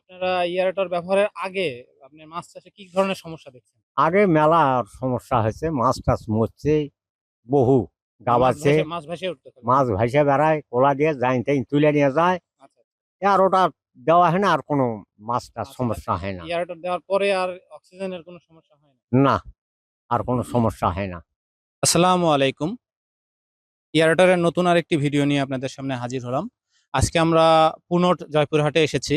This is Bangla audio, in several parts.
আপনারা এয়ারেটর ব্যবহারের আগে আপনি মাছ চাষে কি ধরনের সমস্যা দেখছেন? আগে মেলা সমস্যা হয়েছে মাছ টাছ মরছে বহু গাবাচ্ছে মাছ ভাসে উঠতে মাছ ভাইসে বেড়ায় কোলা দিয়ে যাই তাই তুলে নিয়ে যায়। আচ্ছা এ আর ওটা দেওয়া হয় না আর কোনো মাছ টাছ আচ্ছা, সমস্যা হয় না। এয়ারেটর দেওয়ার পরে আর অক্সিজেনের কোনো সমস্যা হয় না? না আর কোনো সমস্যা হয় না। আসসালামু আলাইকুম। এয়ারটারের নতুন আরেকটি ভিডিও নিয়ে আপনাদের সামনে হাজির হলাম। আজকে আমরা পুনট জয়পুরহাটে এসেছি।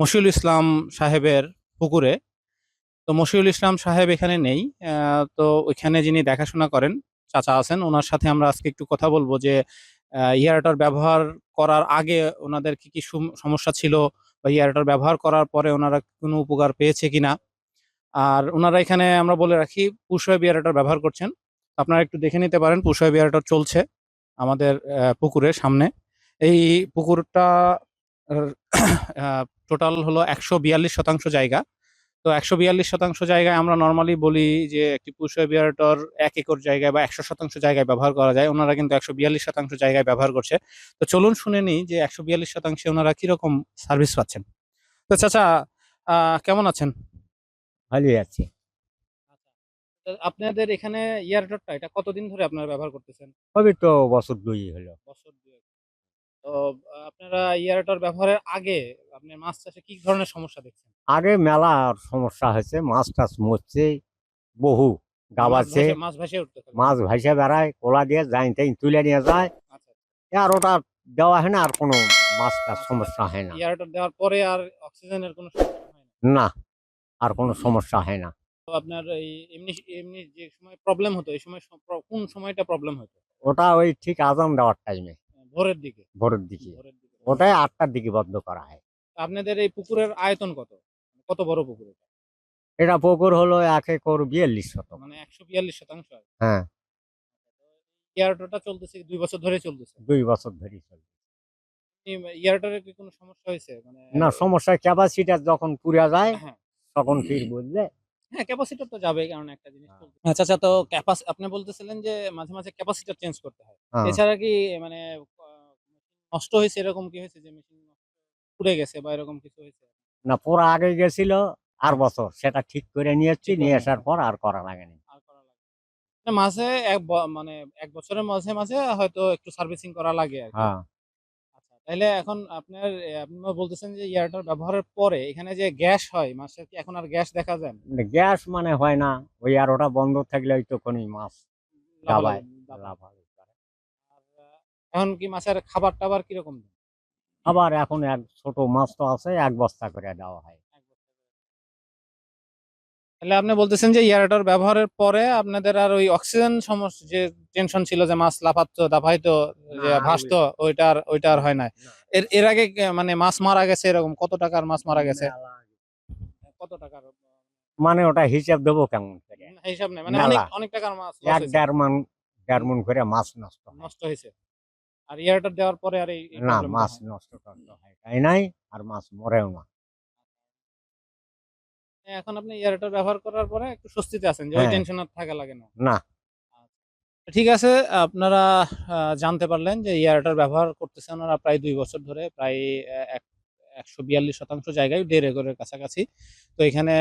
মশিউল ইসলাম সাহেবের পুকুরে। তো মশিউল ইসলাম সাহেব এখানে নেই। তো ওইখানে যিনি দেখাশোনা করেন, চাচা আছেন, ওনার সাথে আমরা আজকে একটু কথা বলব যে ইয়ারটার ব্যবহার করার আগে ওনাদের কি কি সুম- সমস্যা ছিল বা ইয়ারটার ব্যবহার করার পরে ওনারা কোনো উপকার পেয়েছে কিনা। আর ওনারা এখানে আমরা বলে রাখি পুষয় বিয়ারটার ব্যবহার করছেন। আপনারা একটু দেখে নিতে পারেন পুষয় বিয়ারটার চলছে আমাদের পুকুরের সামনে। এই পুকুরটা টোটাল হলো একশো বিয়াল্লিশ শতাংশ জায়গা। তো একশো বিয়াল্লিশ শতাংশ জায়গায় আমরা নর্মালি বলি যে একটি পুষয় বিয়ারটর এক একর জায়গায় বা একশো শতাংশ জায়গায় ব্যবহার করা যায়। ওনারা কিন্তু একশো বিয়াল্লিশ শতাংশ জায়গায় ব্যবহার করছে। তো চলুন শুনে নিই যে একশো বিয়াল্লিশ শতাংশে ওনারা কীরকম সার্ভিস পাচ্ছেন। তো চাচা কেমন আছেন? ভালোই আছে। তো আপনাদের এখানে ইয়ারটরটা এটা কতদিন ধরে আপনারা ব্যবহার করতেছেন? সবই তো বছর দুই হলো। বছর দুয়েক তো আপনারা ইয়ারটর ব্যবহারের আগে আপনার মাছ চাষে কি ধরনের সমস্যা দেখছেন? আগে মেলা সমস্যা হয়েছে মাছ টাছ মরছে বহু গাবাচ্ছে মাছ ভেসে- ভেসে উঠতে মাছ ভাইসে বেড়ায় কোলা দিয়ে যাই তাই তুলে নিয়ে যায়। আচ্ছা আর ওটা দেওয়া হয় না আর কোনো মাছ টাছ সমস্যা হয় না। ইয়ারটর দেওয়ার পরে আর অক্সিজেনের কোনো সমস্যা হয় না? না আর কোনো সমস্যা হয় না। তো আপনার এই এমনি এমনি যে সময় প্রবলেম হতো এই সময় কোন সময়টা প্রবলেম হতো? ওটা ওই ঠিক আজান দেওয়ার টাইমে ভোরের দিকে। ভোরের দিকে। ওটাই আটটার দিকে বন্ধ করা হয়। আপনাদের এই পুকুরের আয়তন কত? কত বড় পুকুর এটা? পুকুর হলো এক একর বিয়াল্লিশ শতক। মানে একশো বিয়াল্লিশ শতাংশ। হ্যাঁ। ইয়ারটরটা চলতেছে দুই বছর ধরে চলতেছে? দুই বছর ধরে চলবে ইয়ারটরের কি কোনো সমস্যা হয়েছে? মানে না সমস্যা যখন পুরা যায় হ্যাঁ। তখন ফির হ্যাঁ ক্যাপাসিটার তো যাবে কারণ একটা জিনিস হ্যাঁ। আচ্ছা আচ্ছা তো ক্যাপাস আপনি বলতেছিলেন যে মাঝে মাঝে ক্যাপাসিটার চেঞ্জ করতে হয়। হ্যাঁ। এছাড়া কি মানে নষ্ট হয়েছে এরকম কি হয়েছে যে মেশিন পুড়ে গেছে বা এরকম কিছু হয়েছে? না পুরা আগে গেছিল আর বছর। সেটা ঠিক করে নিয়েছি নিয়ে আসার পর আর করা লাগেনি। লাগে না, মাঝে এক মানে এক বছরের মাঝে মাঝে হয়তো একটু সার্ভিসিং করা লাগে আর হ্যাঁ। আচ্ছা তাহলে এখন আপনার আপনি বলতেছেন যে ইয়ারটার ব্যবহারের পরে এখানে যে গ্যাস হয় মাছের কি এখন আর গ্যাস দেখা যায়? গ্যাস মানে হয় না। ওই আর ওটা বন্ধ থাকলে ওই তখনই মাছ। লাভ হবে। এখন কি মাছের খাবার টাবার কীরকম? দেন? আবার এখন এক ছোট মাছ তো আছে এক বস্তা করে দেওয়া হয়। তাহলে আপনি বলতেছেন যে ইয়ারটার ব্যবহারের পরে আপনাদের আর ওই অক্সিজেন সমস্যা যে টেনশন ছিল যে মাছ লাফাতো দাফাইতো যে ভাসতো ওইটা আর ওইটা আর হয় না। এর এর আগে মানে মাছ মারা গেছে এরকম কত টাকার মাছ মারা গেছে? কত টাকার? মানে ওটা হিসাব দেবো কেমন করে? হিসাব নেই মানে অনেক অনেক টাকার মাছ এক দেড় মান দেড় মন করে মাছ নষ্ট নষ্ট হয়েছে। আর ইয়ারটা দেওয়ার পরে আর এই না মাছ নষ্ট টষ্ট হয় তাই নাই? আর মাছ মরেও না। এখন আপনি ইয়ারটা ব্যবহার করার পরে একটু স্বস্তিতে আছেন যে ওই হ্যাঁ। টেনশন আর থাকা লাগে না। না। ঠিক আছে আপনারা জানতে পারলেন যে ইয়ারটার ব্যবহার করতেছেন ওনারা প্রায় দুই বছর ধরে প্রায় এক একশো বিয়াল্লিশ শতাংশ জায়গায় দেড় একরের কাছাকাছি। তো এখানে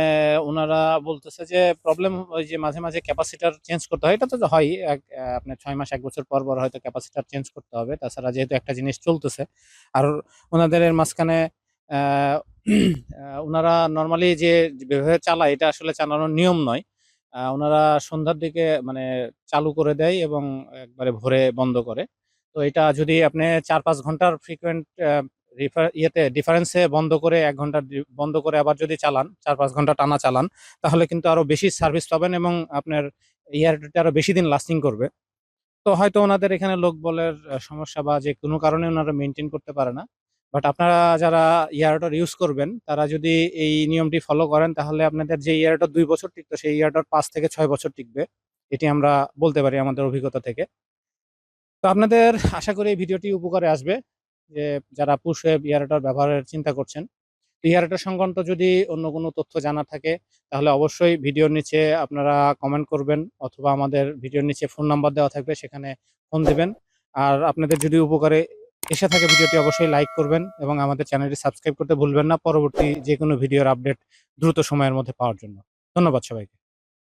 ওনারা বলতেছে যে প্রবলেম ওই যে মাঝে মাঝে ক্যাপাসিটার চেঞ্জ করতে হয়। এটা তো হয়, এক আপনার ছয় মাস, এক বছর পর পর হয়তো ক্যাপাসিটার চেঞ্জ করতে হবে। তাছাড়া যেহেতু একটা জিনিস চলতেছে, আর ওনাদের মাঝখানে ওনারা নর্মালি যে যেভাবে চালায়, এটা আসলে চালানোর নিয়ম নয়। ওনারা সন্ধ্যার দিকে মানে চালু করে দেয় এবং একবারে ভোরে বন্ধ করে। তো এটা যদি আপনি চার পাঁচ ঘণ্টার ফ্রিকুয়েন্ট ইয়েতে ডিফারেন্সে বন্ধ করে এক ঘণ্টা বন্ধ করে আবার যদি চালান, চার পাঁচ ঘণ্টা টানা চালান, তাহলে কিন্তু আরও বেশি সার্ভিস পাবেন এবং আপনার ইয়ারটা আরও বেশি দিন লাস্টিং করবে। তো হয়তো ওনাদের এখানে লোক বলের সমস্যা বা যে কোনো কারণে ওনারা মেনটেন করতে পারে না। বাট আপনারা যারা ইয়ারটর ইউজ করবেন, তারা যদি এই নিয়মটি ফলো করেন, তাহলে আপনাদের যে ইয়ারটর দুই বছর টিকতো সেই ইয়ারটর পাঁচ থেকে ছয় বছর টিকবে। এটি আমরা বলতে পারি আমাদের অভিজ্ঞতা থেকে। তো আপনাদের আশা করি এই ভিডিওটি উপকারে আসবে। যে যারা পুশ ওয়েব ইয়ারটর ব্যবহারের চিন্তা করছেন ইয়ারটর সংক্রান্ত যদি অন্য কোনো তথ্য জানা থাকে, তাহলে অবশ্যই ভিডিওর নিচে আপনারা কমেন্ট করবেন অথবা আমাদের ভিডিওর নিচে ফোন নাম্বার দেওয়া থাকবে, সেখানে ফোন দেবেন। আর আপনাদের যদি উপকারে এসে থাকে ভিডিওটি, অবশ্যই লাইক করবেন এবং আমাদের চ্যানেলটি সাবস্ক্রাইব করতে ভুলবেন না, পরবর্তী যে কোনো ভিডিওর আপডেট দ্রুত সময়ের মধ্যে পাওয়ার জন্য। ধন্যবাদ সবাইকে।